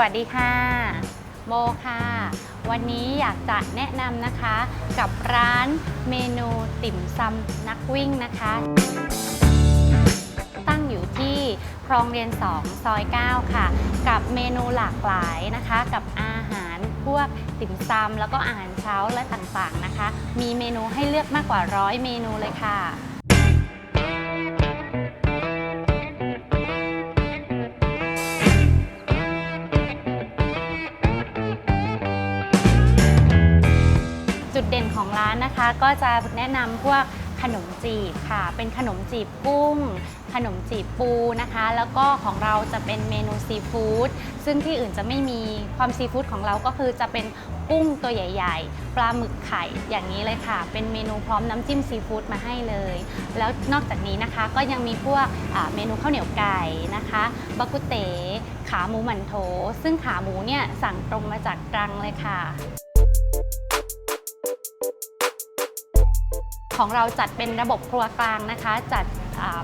วัสดีค่ะ โมค่ะ วันนี้อยากจะแนะนำนะคะกับร้านเมนูติ่มซำนักวิ่งนะคะ ตั้งอยู่ที่คลองเรียน 2 ซอย 9 ค่ะ กับเมนูหลากหลายนะคะ กับอาหารพวกติ่มซำแล้วก็อาหารเช้าและต่างๆนะคะ มีเมนูให้เลือกมากกว่าร้อยเมนูเลยค่ะ นะคะก็จะแนะนำพวกขนมจีบค่ะ เป็นขนมจีบกุ้ง ขนมจีบปูนะคะ แล้วก็ของเราจะเป็นเมนูซีฟู้ดซึ่งที่อื่นจะไม่มีความซีฟู้ดของเราก็คือจะเป็นกุ้งตัวใหญ่ ๆ ปลาหมึกไข่อย่างนี้เลยค่ะ เป็นเมนูพร้อมน้ำจิ้มซีฟู้ดมาให้เลย แล้วนอกจากนี้นะคะก็ยังมีพวกเมนูข้าวเหนียวไก่นะคะบักกุเต๋ขาหมูหมันโถ ซึ่งขาหมูเนี่ยสั่งตรงมาจากตรังเลยค่ะ ของเราจัดเป็นระบบครัวกลางนะคะ จัด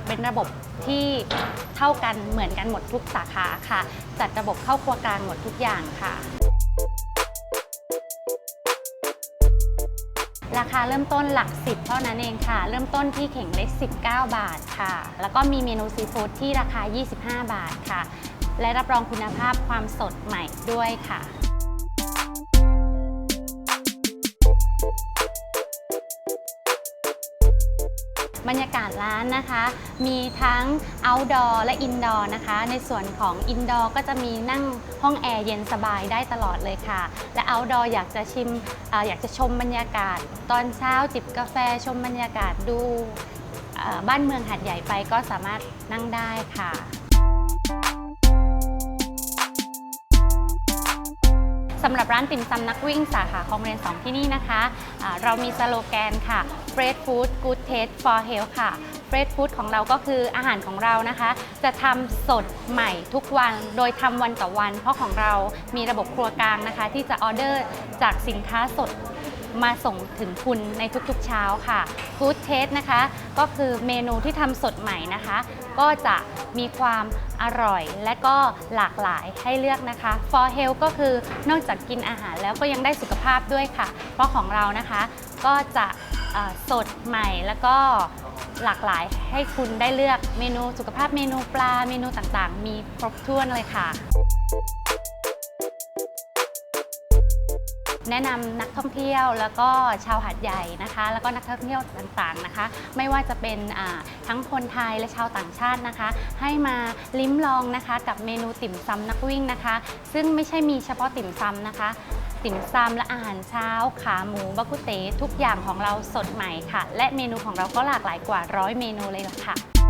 เป็นระบบที่เท่ากันเหมือนกันหมดทุกสาขาค่ะ จัดระบบเข้าครัวกลางหมดทุกอย่างค่ะราคาเริ่มต้นหลักสิบเท่านั้นเองค่ะ เริ่มต้นที่เข่งเล็ก 19 บาทค่ะ แล้วก็มีเมนูซีฟู้ดที่ราคา 25 บาทค่ะ และรับรองคุณภาพความสดใหม่ด้วยค่ะ บรรยากาศร้านนะคะ มีทั้ง outdoor และ indoor นะคะ ในส่วนของ indoor ก็จะมีนั่งห้องแอร์เย็นสบายได้ตลอดเลยค่ะ และ outdoor อยากจะชิมออยากจะชมบรรยากาศ ตอนเช้าจิบกาแฟชมบรรยากาศดูบ้านเมืองหัดใหญ่ไปก็สามารถนั่งได้ค่ะ สำหรับร้านติ่มซำนักวิ่งสาขาคลองเรียน 2 ที่นี่นะคะะเรามีสโลแกนค่ะ Fresh Food Good Taste for Health ค่ะ Fresh Food ของเราก็คืออาหารของเรานะคะ จะทำสดใหม่ทุกวัน โดยทำวันต่อวัน เพราะของเรามีระบบครัวกลางนะคะ ที่จะออเดอร์จากสินค้าสด มาส่งถึงคุณในทุกๆเช้าค่ะ Good Taste นะคะ ก็คือเมนูที่ทำสดใหม่นะคะ ก็จะมีความอร่อยและก็หลากหลายให้เลือกนะคะ For Health ก็คือนอกจากกินอาหารแล้วก็ยังได้สุขภาพด้วยค่ะ เพราะของเรานะคะก็จะสดใหม่แล้วก็หลากหลายให้คุณได้เลือกเมนูสุขภาพเมนูปลาเมนูต่างๆ มีครบถ้วนเลยค่ะ แนะนำนักท่องเที่ยวแล้วก็ชาวหาดใหญ่นะคะ แล้วก็นักท่องเที่ยวต่างๆนะคะ ไม่ว่าจะเป็นทั้งคนไทยและชาวต่างชาตินะคะ ให้มาลิ้มลองนะคะกับเมนูติ่มซำนักวิ่งนะคะ ซึ่งไม่ใช่มีเฉพาะติ่มซำนะคะ ติ่มซำและอาหารเช้า ขาหมูบักกุเตทุกอย่างของเราสดใหม่ค่ะ และเมนูของเราก็หลากหลายกว่าร้อยเมนูเลยล่ะค่ะ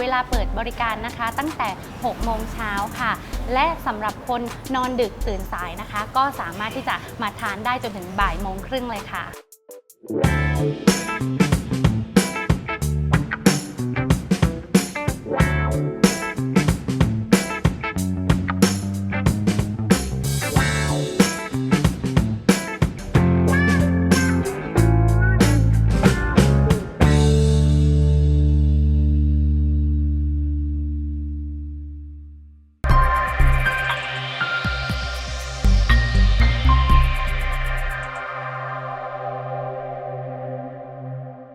เวลาเปิดบริการนะคะ ตั้งแต่ 6 โมงเช้าค่ะ และสำหรับคนนอนดึกตื่นสายนะคะ ก็สามารถที่จะมาทานได้จนถึงบ่ายโมงครึ่งเลยค่ะ